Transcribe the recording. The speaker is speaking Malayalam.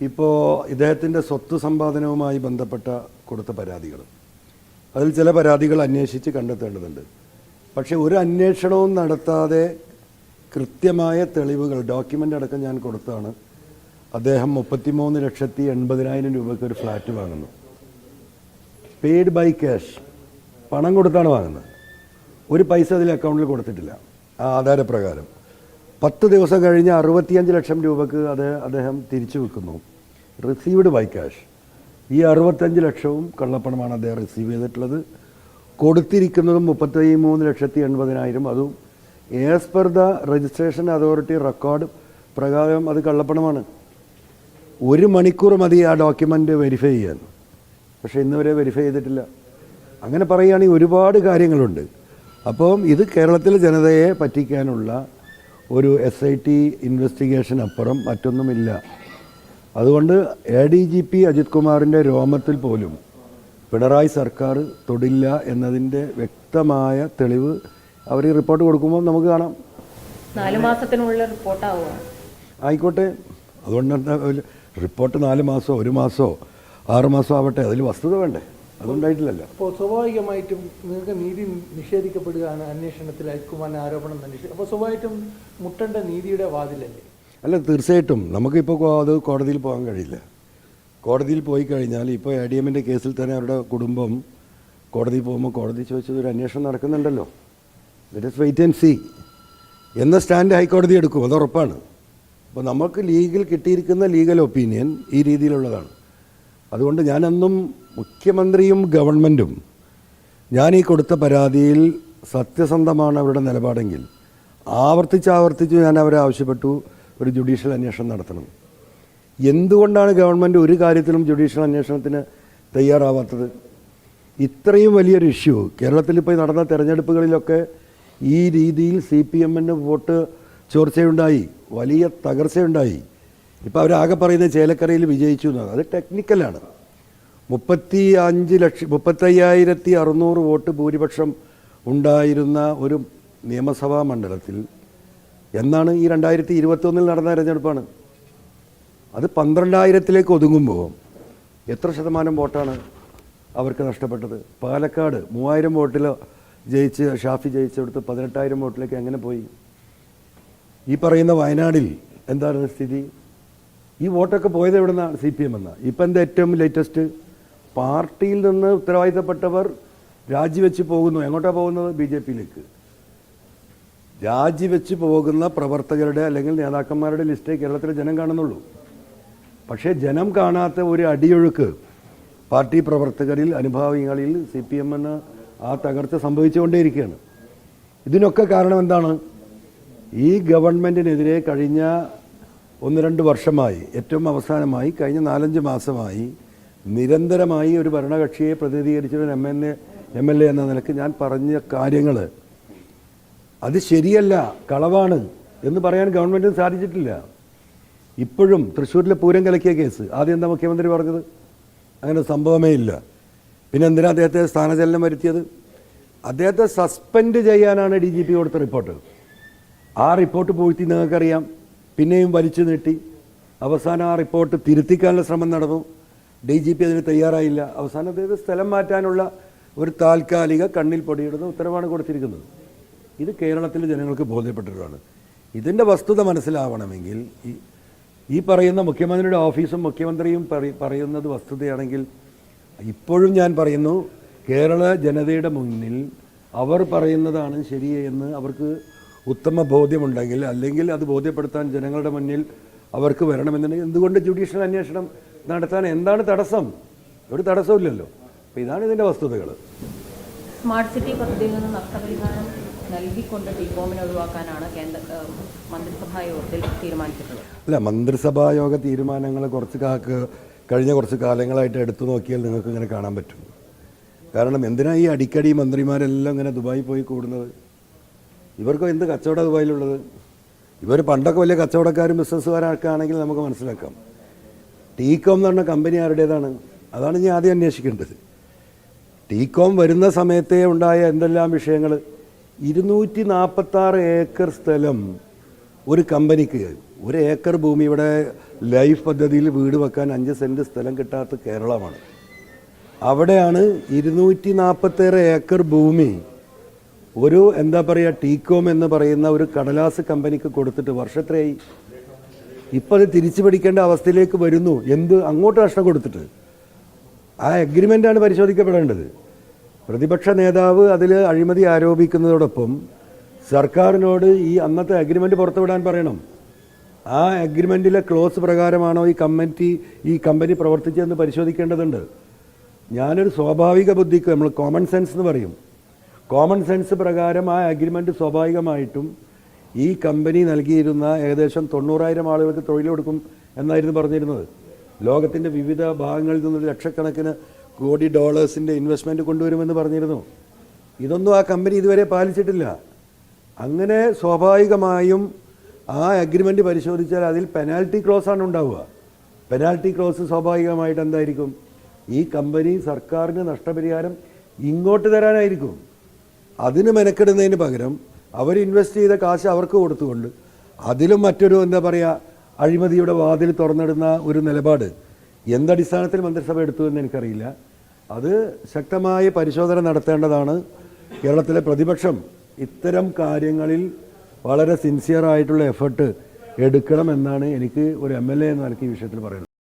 ഇപ്പോൾ ഇദ്ദേഹത്തിന്റെ സ്വത്ത് സമ്പാദനവുമായി ബന്ധപ്പെട്ട കൊടുത്ത പരാതികൾ. അതിൽ ചില പരാതികൾ അന്വേഷിച്ച് കണ്ടെത്തേണ്ടതുണ്ട്. പക്ഷേ ഒരു അന്വേഷണവും നടത്താതെ കൃത്യമായ തെളിവുകൾ ഡോക്യുമെന്റ് അടക്കം ഞാൻ കൊടുത്താണ്. അദ്ദേഹം മുപ്പത്തിമൂന്ന് ലക്ഷത്തി എൺപതിനായിരം രൂപയ്ക്ക് ഒരു ഫ്ലാറ്റ് വാങ്ങുന്നു. പെയ്ഡ് ബൈ ക്യാഷ് പണം കൊടുത്താണ് വാങ്ങുന്നത്. ഒരു പൈസ അതിൽ അക്കൗണ്ടിൽ കൊടുത്തിട്ടില്ല. ആ ആധാരപ്രകാരം. പത്ത് ദിവസം കഴിഞ്ഞ് അറുപത്തിയഞ്ച് ലക്ഷം രൂപക്ക് അത് അദ്ദേഹം തിരിച്ചു വെക്കുന്നു റിസീവ്ഡ് ബൈ ക്യാഷ് ഈ അറുപത്തഞ്ച് ലക്ഷവും കള്ളപ്പണമാണ് അദ്ദേഹം റിസീവ് ചെയ്തിട്ടുള്ളത്. കൊടുത്തിരിക്കുന്നതും മുപ്പത്തി മൂന്ന് ലക്ഷത്തി എൺപതിനായിരം. അതും as per the registration authority record പ്രകാരം അത് കള്ളപ്പണമാണ്. ഒരു മണിക്കൂർ മതി ആ ഡോക്യുമെന്റ് വെരിഫൈ ചെയ്യാൻ. പക്ഷേ ഇന്ന് വരെ വെരിഫൈ ചെയ്തിട്ടില്ല. അങ്ങനെ പറയുകയാണെങ്കിൽ ഒരുപാട് കാര്യങ്ങളുണ്ട്. അപ്പം ഇത് കേരളത്തിലെ ജനതയെ പറ്റിക്കാനുള്ള ഒരു എസ് ഐ ടി ഇൻവെസ്റ്റിഗേഷൻ അപ്പുറം മറ്റൊന്നുമില്ല. അതുകൊണ്ട് A D G P Ajith കുമാറിന്റെ രോമത്തിൽ പോലും പിണറായി സർക്കാർ തൊടില്ല എന്നതിന്റെ വ്യക്തമായ തെളിവ് അവർ ഈ റിപ്പോർട്ട് കൊടുക്കുമ്പോൾ നമുക്ക് കാണാം. നാലു മാസത്തിനുള്ളിൽ റിപ്പോർട്ടാവുക ആയിക്കോട്ടെ. അതുകൊണ്ട് റിപ്പോർട്ട് നാല് മാസമോ ഒരു മാസമോ ആറ് മാസമോ ആവട്ടെ അതിൽ വസ്തുത വേണ്ടേ? അതുണ്ടായിട്ടില്ലല്ലോ. അപ്പോൾ സ്വാഭാവികമായിട്ടും നിങ്ങൾക്ക് നീതി നിഷേധിക്കപ്പെടുകയാണ് അന്വേഷണത്തിൽ അയക്കുവാൻ ആരോപണം അന്വേഷിക്കും അപ്പോൾ സ്വാഭാവികമായിട്ടും മുട്ടേണ്ട നീതിയുടെ വാതിലല്ലേ? അല്ല തീർച്ചയായിട്ടും. നമുക്കിപ്പോൾ അത് കോടതിയിൽ പോകാൻ കഴിയില്ല. കോടതിയിൽ പോയി കഴിഞ്ഞാൽ ഇപ്പോൾ എ ഡി എമ്മിന്റെ കേസിൽ തന്നെ അവരുടെ കുടുംബം കോടതിയിൽ പോകുമ്പോൾ കോടതി ചോദിച്ചത് ഒരു അന്വേഷണം നടക്കുന്നുണ്ടല്ലോ. Let is wait and see എന്ന സ്റ്റാൻഡ് ഹൈക്കോടതി എടുക്കും അത് ഉറപ്പാണ്. അപ്പോൾ നമുക്ക് ലീഗിൽ കിട്ടിയിരിക്കുന്ന ലീഗൽ ഒപ്പീനിയൻ ഈ രീതിയിലുള്ളതാണ്. അതുകൊണ്ട് ഞാനെന്നും മുഖ്യമന്ത്രിയും ഗവൺമെന്റും ഞാൻ ഈ കൊടുത്ത പരാതിയിൽ സത്യസന്ധമാണ് അവരുടെ നിലപാടെങ്കിൽ ആവർത്തിച്ച് ആവർത്തിച്ച് ഞാൻ അവരെ ആവശ്യപ്പെട്ടു ഒരു ജുഡീഷ്യൽ അന്വേഷണം നടത്തണം. എന്തുകൊണ്ടാണ് ഗവൺമെന്റ് ഒരു കാര്യത്തിലും ജുഡീഷ്യൽ അന്വേഷണത്തിന് തയ്യാറാവാത്തത്? ഇത്രയും വലിയൊരു ഇഷ്യൂ കേരളത്തിൽ ഇപ്പോൾ നടന്ന തെരഞ്ഞെടുപ്പുകളിലൊക്കെ ഈ രീതിയിൽ സി പി എമ്മിന് വോട്ട് ചോർച്ചയുണ്ടായി വലിയ തകർച്ചയുണ്ടായി. ഇപ്പോൾ അവരാകെ പറയുന്നത് ചേലക്കരയിൽ വിജയിച്ചു എന്നാണ്. അത് ടെക്നിക്കലാണ് മുപ്പത്തി അഞ്ച് ലക്ഷം മുപ്പത്തയ്യായിരത്തി അറുന്നൂറ് വോട്ട് ഭൂരിപക്ഷം ഉണ്ടായിരുന്ന ഒരു നിയമസഭാ മണ്ഡലത്തിൽ എന്നാണ് ഈ രണ്ടായിരത്തി ഇരുപത്തൊന്നിൽ നടന്ന തെരഞ്ഞെടുപ്പാണ്. അത് പന്ത്രണ്ടായിരത്തിലേക്ക് ഒതുങ്ങുമ്പോൾ എത്ര ശതമാനം വോട്ടാണ് അവർക്ക് നഷ്ടപ്പെട്ടത്? പാലക്കാട് മൂവായിരം വോട്ടിൽ ജയിച്ച് ഷാഫി ജയിച്ചെടുത്ത് പതിനെട്ടായിരം വോട്ടിലേക്ക് എങ്ങനെ പോയി? ഈ പറയുന്ന വയനാടിൽ എന്താണ് സ്ഥിതി? ഈ വോട്ടൊക്കെ പോയത് എവിടെ നിന്നാണ് സി പി എം എന്നാണ് ഇപ്പം എന്താ ഏറ്റവും ലേറ്റസ്റ്റ് പാർട്ടിയിൽ നിന്ന് ഉത്തരവാദിത്തപ്പെട്ടവർ രാജിവെച്ച് പോകുന്നു. എങ്ങോട്ടാണ് പോകുന്നത്? ബി ജെ പിയിലേക്ക്. രാജിവെച്ച് പോകുന്ന പ്രവർത്തകരുടെ അല്ലെങ്കിൽ നേതാക്കന്മാരുടെ ലിസ്റ്റേ കേരളത്തിലെ ജനം കാണുന്നുള്ളൂ. പക്ഷേ ജനം കാണാത്ത ഒരു അടിയൊഴുക്ക് പാർട്ടി പ്രവർത്തകരിൽ അനുഭാവികളിൽ സി പി എമ്മിന് ആ തകർച്ച സംഭവിച്ചുകൊണ്ടേയിരിക്കുകയാണ്. ഇതിനൊക്കെ കാരണം എന്താണ്? ഈ ഗവൺമെന്റിനെതിരെ കഴിഞ്ഞ ഒന്ന് രണ്ട് വർഷമായി ഏറ്റവും അവസാനമായി കഴിഞ്ഞ നാലഞ്ച് മാസമായി നിരന്തരമായി ഒരു ഭരണകക്ഷിയെ പ്രതിനിധീകരിച്ച ഒരു M N A M L A എന്ന നിലയ്ക്ക് ഞാൻ പറഞ്ഞ കാര്യങ്ങൾ അത് ശരിയല്ല കളവാണ് എന്ന് പറയാൻ ഗവൺമെന്റിന് സാധിച്ചിട്ടില്ല. ഇപ്പോഴും തൃശ്ശൂരിലെ പൂരം കലക്കിയ കേസ്. ആദ്യം എന്താ മുഖ്യമന്ത്രി പറഞ്ഞത്? അങ്ങനെ സംഭവമേ ഇല്ല. പിന്നെ എന്തിനാ അദ്ദേഹത്തെ സ്ഥാനചലനം വരുത്തിയത്? അദ്ദേഹത്തെ സസ്പെൻഡ് ചെയ്യാനാണ് ഡി ജി പി കൊടുത്ത റിപ്പോർട്ട്. ആ റിപ്പോർട്ട് പൂഴ്ത്തി നിങ്ങൾക്കറിയാം. പിന്നെയും വലിച്ചു നീട്ടി. അവസാനം ആ റിപ്പോർട്ട് തിരുത്തിക്കാനുള്ള ശ്രമം നടന്നു. ഡി ജി പി അതിന് തയ്യാറായില്ല. അവസാനം അതായത് സ്ഥലം മാറ്റാനുള്ള ഒരു താൽക്കാലിക കണ്ണിൽ പൊടിയിടുന്ന ഉത്തരവാണ് കൊടുത്തിരിക്കുന്നത്. ഇത് കേരളത്തിലെ ജനങ്ങൾക്ക് ബോധ്യപ്പെട്ടിട്ടാണ് ഇതിന്റെ വസ്തുത മനസ്സിലാവണമെങ്കിൽ ഈ ഈ പറയുന്ന മുഖ്യമന്ത്രിയുടെ ഓഫീസും മുഖ്യമന്ത്രിയും പറയ- പറയുന്നത് വസ്തുതയാണെങ്കിൽ ഇപ്പോഴും ഞാൻ പറയുന്നു കേരള ജനതയുടെ മുന്നിൽ അവർ പറയുന്നതാണ് ശരിയെന്ന് അവർക്ക് ഉത്തമ ബോധ്യമുണ്ടെങ്കിൽ അല്ലെങ്കിൽ അത് ബോധ്യപ്പെടുത്താൻ ജനങ്ങളുടെ മുന്നിൽ അവർക്ക് വരണമെന്നുണ്ടെങ്കിൽ എന്തുകൊണ്ട് ജുഡീഷ്യൽ അന്വേഷണം നടത്താൻ എന്താണ് തടസ്സം? ഒരു തടസ്സമില്ലല്ലോ അപ്പോൾ ഇതാണ് ഇതിന്റെ വസ്തുതകൾ സ്മാർട്ട് സിറ്റി പദ്ധതിയിൽ നിന്ന് നഷ്ടപരിഹാരം നൽകിക്കൊണ്ട് ടികോമിനെ ഒഴിവാക്കാനാണ് കേന്ദ്ര മന്ത്രിസഭാ യോഗത്തിൽ തീരുമാനിച്ചിട്ടുള്ളത്. അല്ല മന്ത്രിസഭാ യോഗ തീരുമാനങ്ങൾ കുറച്ച് കാക്ക് കഴിഞ്ഞ കുറച്ച് കാലങ്ങളായിട്ട് എടുത്തു നോക്കിയാൽ നിങ്ങൾക്ക് ഇങ്ങനെ കാണാൻ പറ്റും. കാരണം എന്തിനാ ഈ അടിക്കടി മന്ത്രിമാരെല്ലാം ഇങ്ങനെ ദുബായി പോയി കൂടുന്നത്? ഇവർക്ക് എന്ത് കച്ചവട ദുബായിലുള്ളത്? ഇവർ പണ്ടൊക്കെ വലിയ കച്ചവടക്കാരും ബിസിനസ്സുകാരൊക്കെ നമുക്ക് മനസ്സിലാക്കാം. ടീകോം എന്ന് പറഞ്ഞ കമ്പനി ആരുടേതാണ്? അതാണ് ഞാൻ ആദ്യം അന്വേഷിക്കേണ്ടത്. ടീകോം വരുന്ന സമയത്തേ ഉണ്ടായ എന്തെല്ലാം വിഷയങ്ങൾ? ഇരുന്നൂറ്റി നാൽപ്പത്താറ് ഏക്കർ സ്ഥലം ഒരു കമ്പനിക്ക്. ഒരു ഏക്കർ ഭൂമി ഇവിടെ ലൈഫ് പദ്ധതിയിൽ വീട് വെക്കാൻ അഞ്ച് സെന്റ് സ്ഥലം കിട്ടാത്ത കേരളമാണ്. അവിടെയാണ് ഇരുന്നൂറ്റി നാൽപ്പത്തേറെ ഏക്കർ ഭൂമി ഒരു എന്താ പറയുക ടീകോം എന്ന് പറയുന്ന ഒരു കടലാസ് കമ്പനിക്ക് കൊടുത്തിട്ട് വർഷത്രയായി ഇപ്പം അത് തിരിച്ചു പിടിക്കേണ്ട അവസ്ഥയിലേക്ക് വരുന്നു. എന്ത് അങ്ങോട്ട് നഷ്ടം കൊടുത്തിട്ട്. ആ അഗ്രിമെന്റാണ് പരിശോധിക്കപ്പെടേണ്ടത്. പ്രതിപക്ഷ നേതാവ് അതിൽ അഴിമതി ആരോപിക്കുന്നതോടൊപ്പം സർക്കാരിനോട് ഈ അന്നത്തെ അഗ്രിമെന്റ് പുറത്തുവിടാൻ പറയണം. ആ അഗ്രിമെന്റിലെ ക്ലോസ് പ്രകാരമാണോ ഈ കമ്മിറ്റി ഈ കമ്പനി പ്രവർത്തിച്ചതെന്ന് പരിശോധിക്കേണ്ടതുണ്ട്. ഞാനൊരു സ്വാഭാവിക ബുദ്ധിക്ക് നമ്മൾ കോമൺ സെൻസ് എന്ന് പറയും. കോമൺ സെൻസ് പ്രകാരം ആ അഗ്രിമെന്റ് സ്വാഭാവികമായിട്ടും ഈ കമ്പനി നൽകിയിരുന്ന ഏകദേശം തൊണ്ണൂറായിരം ആളുകൾക്ക് തൊഴിൽ കൊടുക്കും എന്നായിരുന്നു പറഞ്ഞിരുന്നത്. ലോകത്തിന്റെ വിവിധ ഭാഗങ്ങളിൽ നിന്ന് ലക്ഷക്കണക്കിന് കോടി ഡോളേഴ്സിന്റെ ഇൻവെസ്റ്റ്മെന്റ് കൊണ്ടുവരുമെന്ന് പറഞ്ഞിരുന്നു. ഇതൊന്നും ആ കമ്പനി ഇതുവരെ പാലിച്ചിട്ടില്ല. അങ്ങനെ സ്വാഭാവികമായും ആ അഗ്രിമെന്റ് പരിശോധിച്ചാൽ അതിൽ പെനാൽറ്റി ക്ലോസ് ആണ് ഉണ്ടാവുക. പെനാൽറ്റി ക്ലോസ് സ്വാഭാവികമായിട്ട് എന്തായിരിക്കും? ഈ കമ്പനി സർക്കാരിന് നഷ്ടപരിഹാരം ഇങ്ങോട്ട് തരാനായിരിക്കും. അതിന് മെനക്കെടുന്നതിന് പകരം അവർ ഇൻവെസ്റ്റ് ചെയ്ത കാശ് അവർക്ക് കൊടുത്തുകൊണ്ട് അതിലും മറ്റൊരു എന്താ പറയുക അഴിമതിയുടെ വാതിൽ തുറന്നിടുന്ന ഒരു നിലപാട് എന്തടിസ്ഥാനത്തിൽ മന്ത്രിസഭ എടുത്തു എന്ന് എനിക്കറിയില്ല. അത് ശക്തമായ പരിശോധന നടത്തേണ്ടതാണ്. കേരളത്തിലെ പ്രതിപക്ഷം ഇത്തരം കാര്യങ്ങളിൽ വളരെ സിൻസിയറായിട്ടുള്ള എഫർട്ട് എടുക്കണമെന്നാണ് എനിക്ക് ഒരു എം എൽ എ എന്ന നിലയ്ക്ക് ഈ വിഷയത്തിൽ പറയുന്നത്.